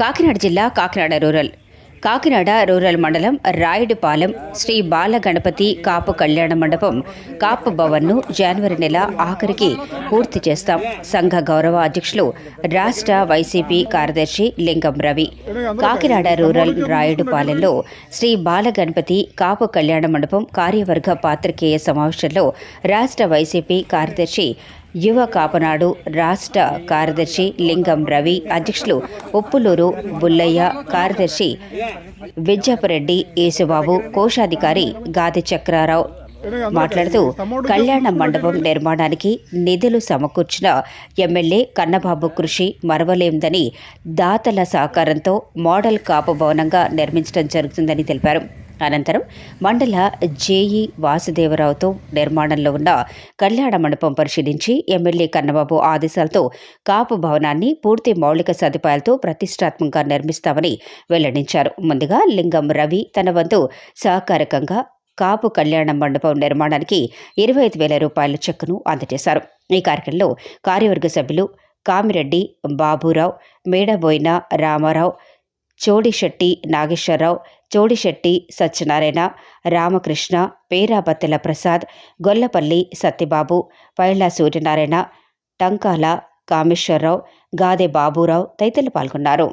కాకినాడ జిల్లా Kakinada rural. Kakinada rural మండలం రాయుడుపాలెం శ్రీ బాల గణపతి కాపు కళ్యాణ మండపం కాపు భవన్ను జనవరి నెల ఆఖరికి పూర్తి చేస్తాం. సంఘ గౌరవ అధ్యక్షులు రాష్ట్ర వైసీపీ కార్యదర్శి లింగం రవి. కాకినాడ రూరల్ రాయుడుపాలెంలో శ్రీ బాల గణపతి కాపు కళ్యాణ మండపం కార్యవర్గ పాత్రికేయ సమావేశంలో రాష్ట్ర వైసీపీ కార్యదర్శి యువ కాపనాడు రాష్ట్ర కార్యదర్శి లింగం రవి అధ్యక్షులు ఉప్పులూరు బుల్లయ్య కార్యదర్శి విజ్జపరెడ్డి యేసుబాబు కోశాధికారి గాది చక్రారావు మాట్లాడుతూ కళ్యాణ మండపం నిర్మాణానికి నిధులు సమకూర్చిన ఎమ్మెల్యే కన్నబాబు కృషి మరవలేందని దాతల సహకారంతో మోడల్ కాపు భవనంగా నిర్మించడం జరుగుతుందని తెలిపారు. అనంతరం మండల జేఈ వాసుదేవరావుతో నిర్మాణంలో ఉన్న కళ్యాణ మండపం పరిశీలించి ఎమ్మెల్యే కన్నబాబు ఆదేశాలతో కాపు భవనాన్ని పూర్తి మౌలిక సదుపాయాలతో ప్రతిష్టాత్మకంగా నిర్మిస్తామని వెల్లడించారు. ముందుగా లింగం రవి తన వంతు సహకారకంగా కాపు కళ్యాణ మండపం నిర్మాణానికి ఇరవై ఐదు వేల రూపాయల చెక్కును అందజేశారు. ఈ కార్యక్రమంలో కార్యవర్గ సభ్యులు కామిరెడ్డి బాబురావు మేడబోయిన రామారావు చోడిశెట్టి నాగేశ్వరరావు చోడిశెట్టి సత్యనారాయణ రామకృష్ణ పేరాబత్తెల ప్రసాద్ గొల్లపల్లి సత్యబాబు పైళ్ళ సూర్యనారాయణ టంకాల కామేశ్వరరావు గాదె బాబురావు తదితరులు పాల్గొన్నారు.